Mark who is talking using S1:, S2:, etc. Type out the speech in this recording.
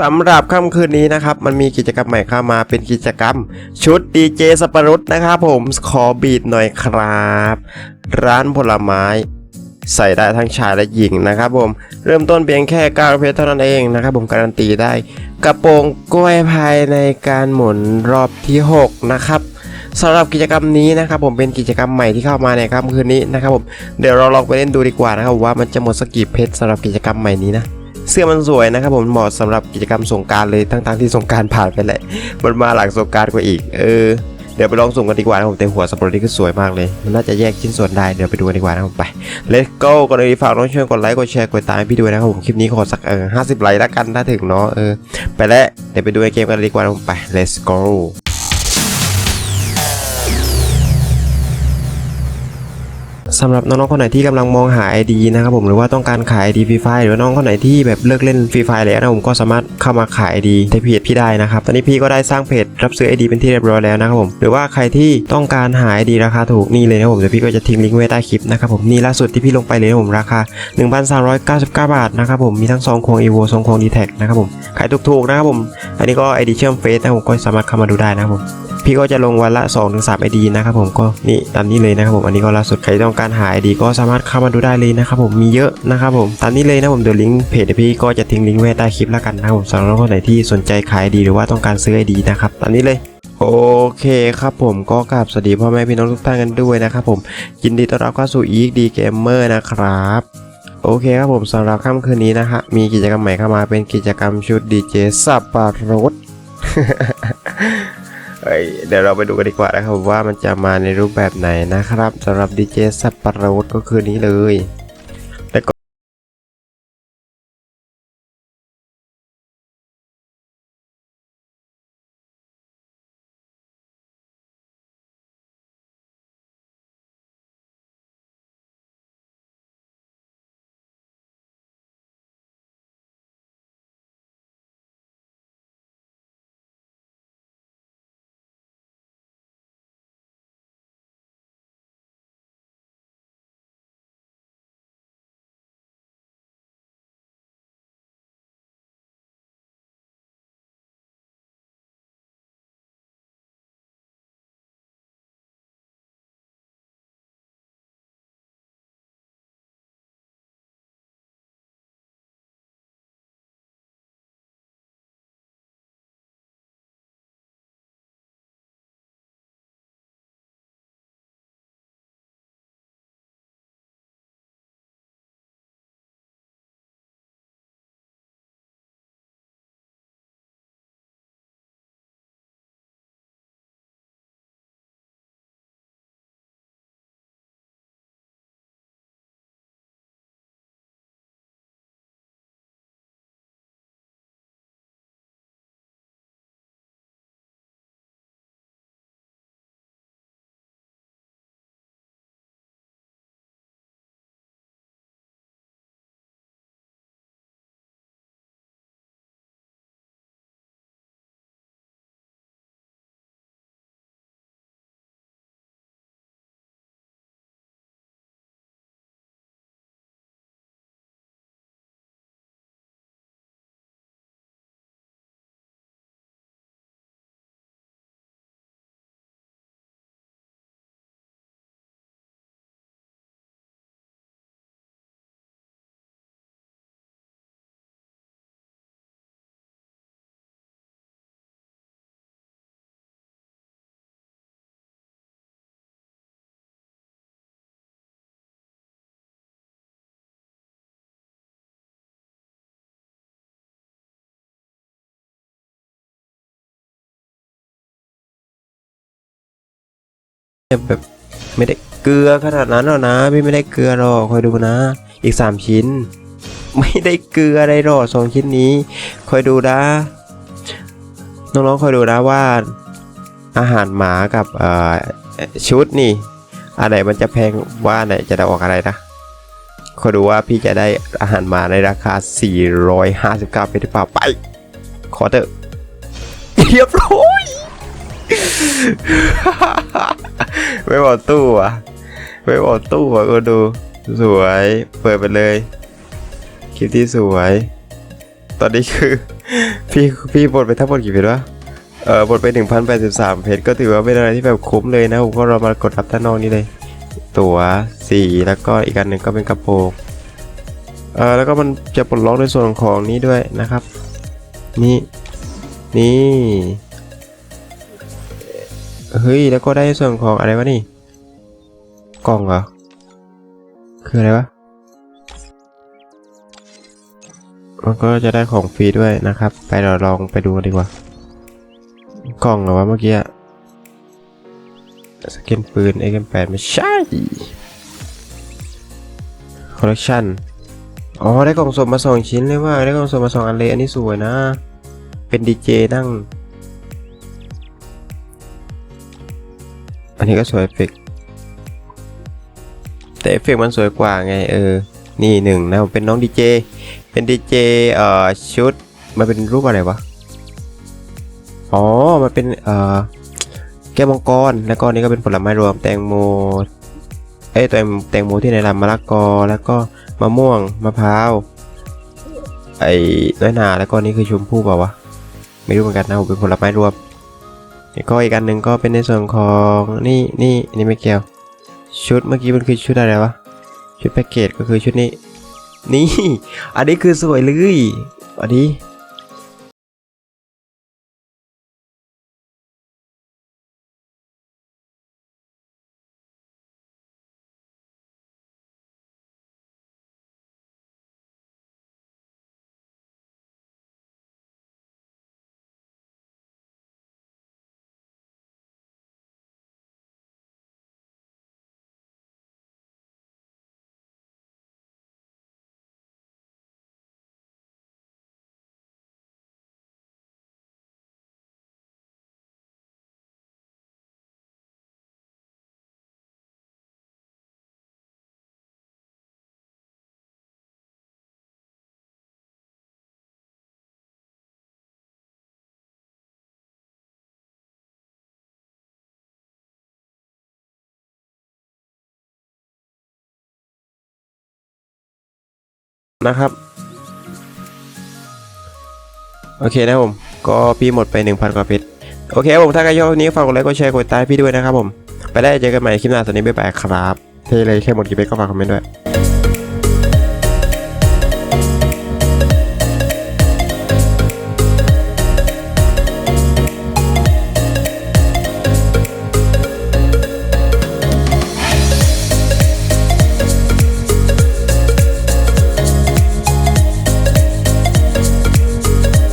S1: สำหรับค่ำคืนนี้นะครับ มันมีกิจกรรมใหม่เข้ามาเป็นกิจกรรม ชุดดีเจสปารุตนะครับผมขอบีดหน่อยครับ ร้านผลไม้ ใส่ได้ทั้งชายและหญิงนะครับผม เริ่มต้นเพียงแค่9เพชรเท่านั้นเองนะครับผมการันตีได้ กระโปรงกล้วยภายในการหมุนรอบที่ 6 นะครับสำหรับกิจกรรมนี้นะครับผมเป็นกิจกรรมใหม่ที่เข้ามาในค่ำคืนนี้นะครับผมเดี๋ยวเราลองไปเล่นดูดีกว่านะครับว่ามันจะหมดสกกี่เพชรสำหรับกิจกรรมใหม่นี้นะ เสื้อมันสวยนะครับผมเหมาะสำหรับกิจกรรมสงการเลยทั้งๆที่สงการผ่านไปแหละมันมาหลังสงการกว่าอีก เออเดี๋ยวไปลองสุ่มกันดีกว่านะผมแต่หัวสปอร์ตนี่คือสวยมากเลยมันน่าจะแยกชิ้นส่วนได้เดี๋ยวไปดูกันดีกว่านะผมไป let's go ก่อนอื่นฝากน้องช่วยกดไลค์กดแชร์กดตามพี่ด้วยนะครับผมคลิปนี้ขอสักเออห้าสิบไลค์ล้วกันถ้าถึงเนาะเออไปแล้วเดี๋ยวไปดูเกมกันดีกว่านะผมไป let's go สำหรับน้องๆคนไหนที่กำลังมองหา ID นะครับผมหรือว่าต้องการขาย ID ฟรีไฟหรือน้องคนไหนที่แบบเลิกเล่นฟรีไฟแล้วนะผมก็สามารถเข้ามาขาย ID ในเพจพี่ได้นะครับตอนนี้พี่ก็ได้สร้างเพจรับซื้อ ID เป็นที่เรียบร้อยแล้วนะครับผมหรือว่าใครที่ต้องการหา ID ราคาถูกนี่เลยนะผมเดี๋ยวพี่ก็จะทิ้งลิงก์ไว้ใต้คลิปนะครับผมนี่ล่าสุดที่พี่ลงไปเลยนะผมราคา 1,399 บาทนะครับผมมีทั้งซองควง EVO ซองควง d t แทนะครับผมขายถูกๆนะครับผมอันนี้ก็ ID เชื่อมเฟซนะผมก็สามารถเข้ามาดูได้นะครับผม พี่ก็จะลงวันละ2-3 ID นะครับผมก็นี่ตามนี้เลยนะครับผมอันนี้ก็ล่าสุดใครต้องการหา ID ก็สามารถเข้ามาดูได้เลยนะครับผมมีเยอะนะครับผมตามนี้เลยนะผมเดี๋ยวลิงก์เพจพี่ก็จะทิ้งลิงก์ไว้ใต้คลิปแล้วกันนะครับผมสำหรับคนไหนที่สนใจขาย ID หรือว่าต้องการซื้อ ID นะครับตามนี้เลยโอเคครับผมก็กราบสวัสดีพ่อแม่พี่น้องทุกท่านกันด้วยนะครับผมยินดีต้อนรับเข้าสู่ e ีกดีเกมเมอร์นะครับโอเคครับผมสำหรับค่ำคืนนี้นะฮะมีกิจกรรมใหม่เข้ามาเป็นกิจกรรมชุดดีเจสับปะรด เดี๋ยวเราไปดูกันดีกว่านะครับว่ามันจะมาในรูปแบบไหนนะครับสำหรับดีเจสับปะรดก็คือนี้เลย แบบไม่ได้เกลือขนาดนั้นหรอกนะพี่ไม่ได้เกลือหรอกคอยดูนะ อีก 3 ชิ้น ไม่ได้เกลืออะไรหรอกสองชิ้นนี้ คอยดูนะน้องๆคอยดูนะว่า อาหารหมากับชุดนี่อันไหนมันจะแพงว่าไหนจะได้ออกอะไรนะคอยดูว่าพี่จะได้อาหารหมาในราคา 459เป็นหรือเปล่าไป ขอเถอะเรียบร้อย ไม่บอกตู้อะไม่บอกตู้อะก็ดู สวย เปิดไปเลย คลิปที่สวย ตอนนี้คือ พี่พี่บดไปทั้งหมดกี่เพจวะเออบดไป 1,083 เพจก็ถือว่าเป็นอะไรที่แบบคุ้มเลยนะผมก็เรามากดรับด้านนอกนี้เลย ตั๋วสีแล้วก็อีกอันหนึ่งก็เป็นกระโปรงเออแล้วก็มันจะปลดล็อกในส่วนของนี้ด้วยนะครับ นี่ นี่ เฮ้ย แล้วก็ได้ส่วนของอะไรวะนี่ กล่องเหรอ คืออะไรวะ มันก็จะได้ของฟรีด้วยนะครับ ไปเราลองไปดูกันดีกว่า กล่องเหรอวะเมื่อกี้สกินปืน AK8 ไม่ใช่คอลเลคชันอ๋อ ได้กล่องสมมาสองชิ้นเลยว่า ได้กล่องสมมาสองอันเลย อันนี้สวยนะ เป็นดีเจนั่ง อันนี้ก็สวยเอฟเฟกต์แต่เอฟเฟกต์มันสวยกว่าไงเออ นี่หนึ่งนะผมเป็นน้องดีเจ เป็นดีเจเอ่อชุด มันเป็นรูปอะไรวะ อ๋อ มันเป็นเอ่อแก้วมังกร แล้วก็นนี้ก็เป็นผลไม้รวมแตงโม เอ้ยแตงแตงโมที่ในลำมะละกอ แล้วก็มะม่วง มะพร้าว ไอ้น้อยนา แล้วก็นี่คือชมพู่เปล่าวะ ไม่รู้เหมือนกันนะผมเป็นผลไม้รวม ก็อีกอันหนึ่งก็เป็นในส่วนของนี่นี่อันนี้ไม่เกี่ยว ชุดเมื่อกี้มันคือชุดอะไรวะ ชุดแพ็กเกจก็คือชุดนี้ นี่ อันนี้คือสวยเลย อันนี้ นะครับ โอเคนะผม ก็พี่หมดไป 1,000 กว่าเพชรโอเคผมถ้าใครชอบคลิปนี้ฝากกดไลค์กดแชร์กดติดตามพี่ด้วยนะครับผม ไปได้เจอกันใหม่คลิปหน้าตอนนี้บ๊ายบายครับเท่เลยแค่หมดกี่เพชรก็ฝากคอมเมนต์ด้วย